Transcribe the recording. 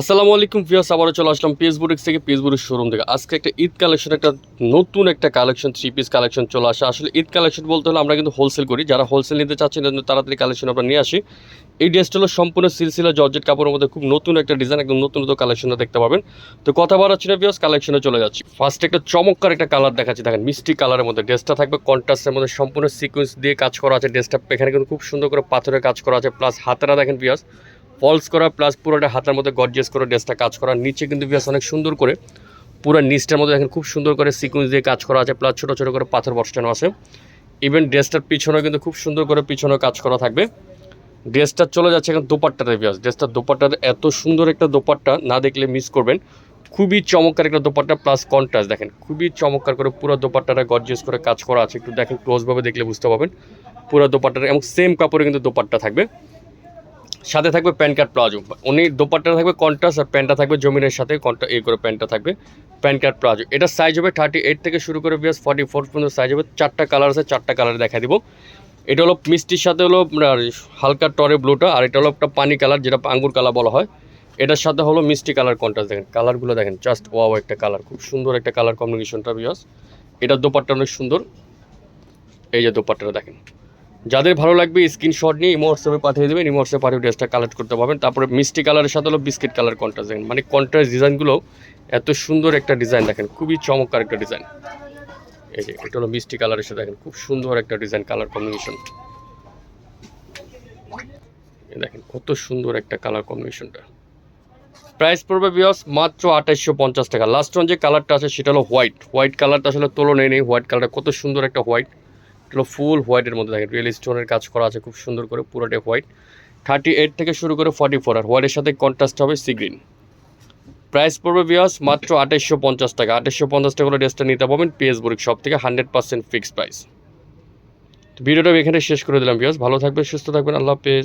আসসালামু আলাইকুম ভিউয়ার্স, আবারও চলে আসলাম পিএস বুটিক্স থেকে পিএস বুটিক্স শোরুম থেকে। আজকে একটা ঈদ কালেকশন একটা নতুন একটা কালেকশন থ্রি পিস কালেকশন চলে আসে। আসলে ঈদ কালেকশন বলতে হলে আমরা কিন্তু হোলসেল করি। যারা হোলসেল নিতে চাচ্ছেন তাড়াতাড়ি কালেকশন আমরা নিয়ে আসি। এই ড্রেসটা হলো সম্পূর্ণ সিলসিলা জর্জেট কাপড়ের মধ্যে খুব নতুন একটা ডিজাইন একদম নতুন নতুন কালেকশনে দেখতে পাবেন। তো কথা বাড়াচ্ছি না ভিউয়ার্স কালেকশনে চলে যাচ্ছি। ফার্স্ট একটা চমৎকার একটা কালার দেখাচ্ছি। দেখেন, মিষ্টি কালারের মধ্যে ড্রেসটা থাকবে কন্ট্রাস্টের মধ্যে সম্পূর্ণ সিকোয়েন্স দিয়ে কাজ করা আছে। ড্রেসটা এখানে কিন্তু খুব সুন্দর করে পাথরের কাজ করা আছে। প্লাস হাতেরা দেখেন ভিউয়ার্স ফলস করা প্লাস পুরোটা হাতের মধ্যে গর্জিয়াস করে ড্রেসটা কাজ করা। নিচে কিন্তু বিয়াস অনেক সুন্দর করে পুরো নিচটার মধ্যে দেখেন খুব সুন্দর করে সিকুয়েন্স দিয়ে কাজ করা আছে প্লাস ছোটো ছোটো করে পাথর বসানো আছে। ইভেন ড্রেসটার পিছনেও কিন্তু খুব সুন্দর করে পিছনে কাজ করা থাকবে। ড্রেসটা চলে যাচ্ছে এখন দোপাট্টাতে বিয়াস ড্রেসটার দোপাট্টাতে এত সুন্দর একটা দোপাট্টা না দেখলে মিস করবেন। খুবই চমৎকার একটা দোপাট্টা প্লাস কন্ট্রাস্ট দেখেন, খুবই চমৎকার করে পুরো দোপাট্টাটা গর্জিয়াস করে কাজ করা আছে। একটু দেখেন ক্লোজভাবে দেখলে বুঝতে পারবেন। পুরো দোপাট্টাটা এবং সেম কাপড়ে কিন্তু দোপাট্টা থাকবে। সাথে থাকবে প্যান্ট কার্ড প্লাজো। উনি দোপাট্টা থাকবে কন্ট্রাস্ট আর প্যান্টটা থাকবে জমিনের সাথে কন্ট্রা এই করে প্যান্টটা থাকবে প্যান্ট কার্ড প্লাজো। এটা সাইজ হবে থার্টি এইট থেকে শুরু করে বিয়াস ফর্টি ফোর পর্যন্ত সাইজ হবে। চারটা কালার আছে, চারটা কালার দেখা দিব। এটা হলো মিষ্টির সাথে হলো হালকা টরে ব্লুটা, আর এটা হলো একটা পানি কালার যেটা আঙ্গুর কালার বলা হয়। এটার সাথে হলো মিষ্টি কালার কন্ট্রাস্ট দেখেন। কালারগুলো দেখেন জাস্ট ওয়াও একটা কালার খুব সুন্দর একটা কালার কম্বিনেশনটা বিয়াস এটার দোপাট্টা অনেক সুন্দর। এই যে দোপাট্টাটা দেখেন। যাদের ভালো লাগবে স্ক্রিনশট নিয়ে ইমো হোয়াটসঅ্যাপে পাঠিয়ে দেবেন ইমো পাঠিয়ে ড্রেসটা কালেক্ট করতে পারবেন। তারপরে মিষ্টি কালারের সাথে হলো বিস্কিট কালার কন্ট্রাস্ট দেখেন মানে কন্ট্রাস্ট ডিজাইনগুলো এত সুন্দর একটা ডিজাইন দেখেন, খুবই চমৎকার একটা ডিজাইন এই যে, এটা হলো মিষ্টি কালারের সাথে দেখেন, খুব সুন্দর একটা ডিজাইন কালার কম্বিনেশন দেখেন, কত সুন্দর একটা কালার কম্বিনেশনটা প্রাইস পড়বে বিয়স মাত্র আঠাইশশো পঞ্চাশ টাকা। লাস্ট ওয়ান যে কালারটা আছে সেটা হলো হোয়াইট হোয়াইট কালারটা আসলে তুলনায় নেই হোয়াইট কালারটা কত সুন্দর একটা হোয়াইট হলো ফুল হোয়াইটের মধ্যে থাকে রিয়েল স্টোনের কাজ করা আছে খুব সুন্দর করে, পুরোটাই হোয়াইট থার্টি এইট থেকে শুরু করে ফর্টি ফোর আর হোয়াইটের সাথে কন্ট্রাস্ট হবে সি গ্রিন প্রাইস পড়বে বিয়াস মাত্র আঠাইশশো পঞ্চাশ টাকা। আঠাইশশো পঞ্চাশ টাকা করে ড্রেসটা নিতে পারবেন পিএস বুরিক সব থেকে হান্ড্রেড পার্সেন্ট ফিক্সড প্রাইস ভিডিওটা এখানে শেষ করে দিলাম বিয়াস ভালো থাকবে সুস্থ থাকবেন, আল্লাহ হাফেজ।